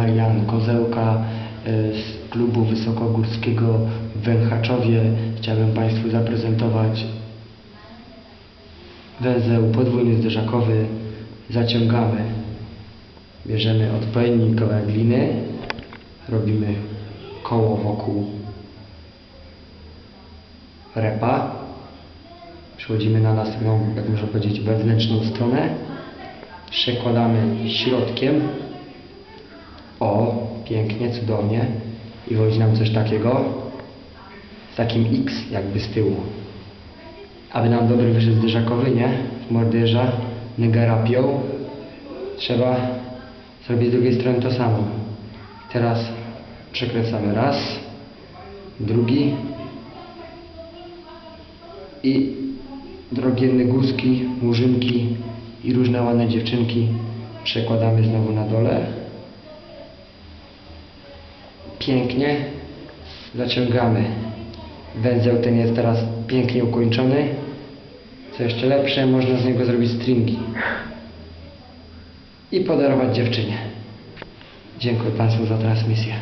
Marian Kozełka e, z klubu wysokogórskiego w Węchaczowie. Chciałbym Państwu zaprezentować węzeł podwójny zderzakowy. Zaciągamy. Bierzemy odpowiedni kawałek gliny. Robimy koło wokół repa. Przechodzimy na następną, jak można powiedzieć, wewnętrzną stronę. Przekładamy środkiem. Pięknie, cudownie. I wychodzi nam coś takiego. Z takim X jakby z tyłu. Aby nam dobry wyszedł zderzakowy, nie? Mordyża, negarapią. Trzeba zrobić z drugiej strony to samo. Teraz przekręcamy raz, drugi i drogienne guzki, murzynki i różne ładne dziewczynki przekładamy znowu na dole. Pięknie zaciągamy. Węzeł ten jest teraz pięknie ukończony. Co jeszcze lepsze, można z niego zrobić stringi i podarować dziewczynie. Dziękuję Państwu za transmisję.